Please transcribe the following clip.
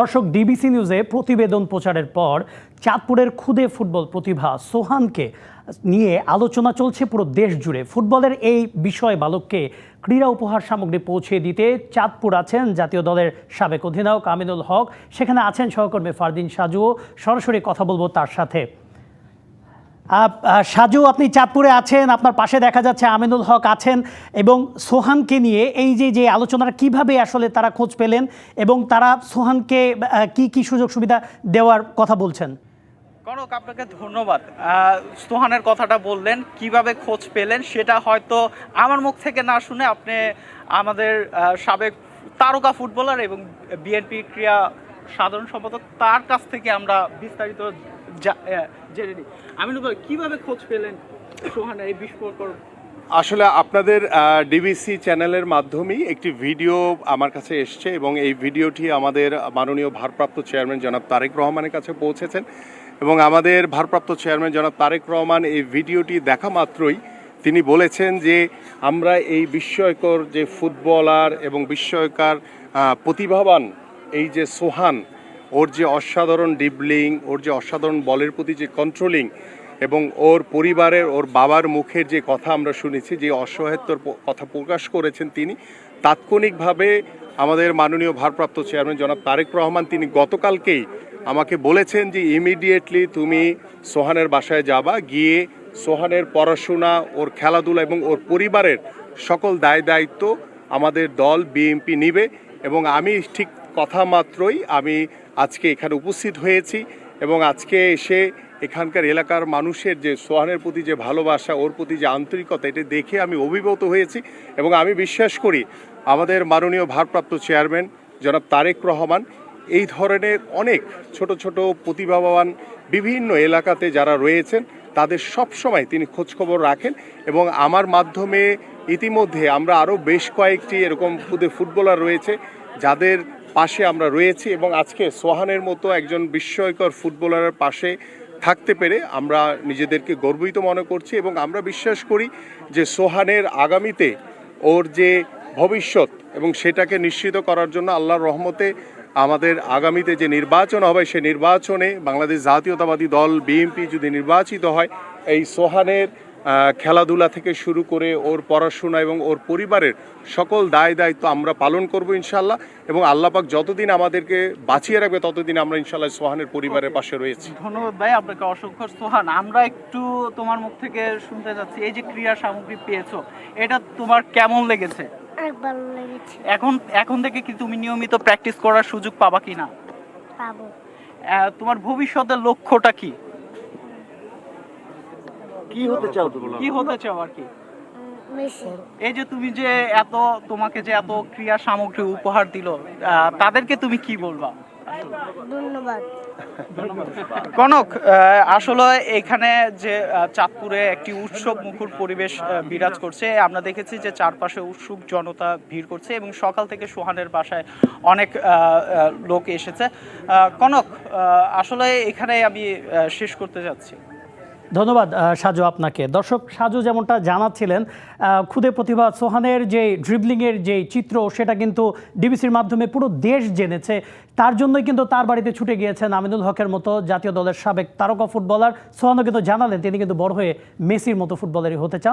দর্শক ডিবিসি নিউজে প্রতিবেদন প্রচারের পর চাঁদপুরের খুদে ফুটবল প্রতিভা সোহানকে নিয়ে আলোচনা চলছে পুরো দেশ জুড়ে। ফুটবলের এই বিষয় বালককে ক্রীড়া উপহার সামগ্রী পৌঁছে দিতে চাঁদপুর আছেন জাতীয় দলের সাবেক অধিনায়ক আমিনুল হক। সেখানে আছেন সহকর্মী ফারদিন সাজুও সরাসরি কথা বলব তার সাথে। সাজু আপনি চাঁদপুরে আছেন, আপনার পাশে দেখা যাচ্ছে আমিনুল হক আছেন এবং সোহানকে নিয়ে এই যে যে আলোচনাটা কীভাবে আসলে তারা খোঁজ পেলেন এবং তারা সোহানকে কি কি সুযোগ সুবিধা দেওয়ার কথা বলছেন? কনক, আপনাকে ধন্যবাদ। সোহানের কথাটা বললেন, কীভাবে খোঁজ পেলেন সেটা হয়তো আমার মুখ থেকে না শুনে আপনি আমাদের সাবেক তারকা ফুটবলার এবং বিএনপি ক্রিয়া সাধারণ সম্পাদক তার কাছ থেকে আমরা বিস্তারিত খোঁজ পেলেন সোহানের এই আসলে আপনাদের ডিবিসি চ্যানেলের মাধ্যমেই একটি ভিডিও আমার কাছে এসছে এবং এই ভিডিওটি আমাদের মাননীয় ভারপ্রাপ্ত চেয়ারম্যান জনাব তারেক রহমানের কাছে পৌঁছেছেন। এবং আমাদের ভারপ্রাপ্ত চেয়ারম্যান জনাব তারেক রহমান এই ভিডিওটি দেখা মাত্রই তিনি বলেছেন যে আমরা এই বিস্ময়কর যে ফুটবলার এবং বিস্ময়কার প্রতিভাবান এই যে সোহান ওর যে অসাধারণ ডিবলিং, ওর যে অসাধারণ বলের প্রতি যে কন্ট্রোলিং এবং ওর পরিবারের, ওর বাবার মুখের যে কথা আমরা শুনেছি, যে অসহায়ত্বর কথা প্রকাশ করেছেন তিনি, তাৎক্ষণিকভাবে আমাদের মাননীয় ভারপ্রাপ্ত চেয়ারম্যান জনাব তারেক রহমান, তিনি গতকালকেই আমাকে বলেছেন যে ইমিডিয়েটলি তুমি সোহানের বাসায় যাবা, গিয়ে সোহানের পড়াশোনা, ওর খেলাধুলা এবং ওর পরিবারের সকল দায় দায়িত্ব আমাদের দল বিএমপি নিবে এবং আমি ঠিক কথা মাত্রই আমি আজকে এখানে উপস্থিত হয়েছি এবং আজকে এসে এখানকার এলাকার মানুষের যে সোহানের প্রতি যে ভালোবাসা, ওর প্রতি যে আন্তরিকতা, এটা দেখে আমি অভিভূত হয়েছি এবং আমি বিশ্বাস করি আমাদের মাননীয় ভারপ্রাপ্ত চেয়ারম্যান জনাব তারেক রহমান এই ধরনের অনেক ছোট ছোট প্রতিভাবান বিভিন্ন এলাকাতে যারা রয়েছেন, তাদের সব সময় তিনি খোঁজখবর রাখেন এবং আমার মাধ্যমে ইতিমধ্যে আমরা আরও বেশ কয়েকটি এরকম ফুটবলার রয়েছে, যাদের পাশে আমরা রয়েছি এবং আজকে সোহানের মতো একজন বিস্ময়কর ফুটবলারের পাশে থাকতে পেরে আমরা নিজেদেরকে গর্বিত মনে করছি এবং আমরা বিশ্বাস করি যে সোহানের আগামীতে ওর যে ভবিষ্যৎ এবং সেটাকে নিশ্চিত করার জন্য আল্লাহর রহমতে আমাদের আগামীতে যে নির্বাচন হবে, সে নির্বাচনে বাংলাদেশ জাতীয়তাবাদী দল, বিএনপি যদি নির্বাচিত হয়, এই সোহানের খেলাধুলা থেকে শুরু করে ওর পড়াশোনা এবং ওর পরিবারের সকল দায় দায়িত্ব আমরা পালন করব ইনশাল্লাহ এবং আল্লাপাক যতদিন আমাদেরকে বাঁচিয়ে রাখবে ততদিন আমরা ইনশাল্লাহ সোহানের পরিবারের পাশে রয়েছি। ধন্যবাদ ভাই আপনাকে অসংখ্য সোহান। আমরা একটু তোমার মুখ থেকে শুনতে যাচ্ছি এই যে ক্রিয়া সামগ্রী পেয়েছ এটা তোমার কেমন লেগেছে? অনেক ভালো লেগেছে। এখন এখন থেকে কি তুমি নিয়মিত প্র্যাকটিস করার সুযোগ পাবা কি না পাবো তোমার ভবিষ্যতের লক্ষ্যটা কি? কি হতে চাও তুমি? কি হতে চাও আর কি? এই যে তুমি যে এত তোমাকে যে এত ক্রিয়া সামগ্রী উপহার দিল তাদেরকে তুমি কি বলবা? ধন্যবাদ। কনক আহ, আসলে এখানে যে আহ, চাঁদপুরে একটি উৎসব মুখর পরিবেশ বিরাজ করছে আমরা দেখেছি যে চারপাশে উৎসুক জনতা ভিড় করছে এবং সকাল থেকে সোহানের বাসায় অনেক লোক এসেছে। আহ, কনক আহ, আসলে এখানে আমি শেষ করতে যাচ্ছি। ধন্যবাদ সাজু আপনাকে। দর্শক, সাজু যেমনটা জানাচ্ছিলেন খুদে প্রতিভা সোহানের যে ড্রিবলিংয়ের যে চিত্র, সেটা কিন্তু ডিবিসির মাধ্যমে পুরো দেশ জেনেছে। তার জন্যই কিন্তু তার বাড়িতে ছুটে গিয়েছেন আমিনুল হকের মতো জাতীয় দলের সাবেক তারকা ফুটবলার। সোহানও কিন্তু জানালেন, তিনি কিন্তু বড় হয়ে মেসির মতো ফুটবলারই হতে চান।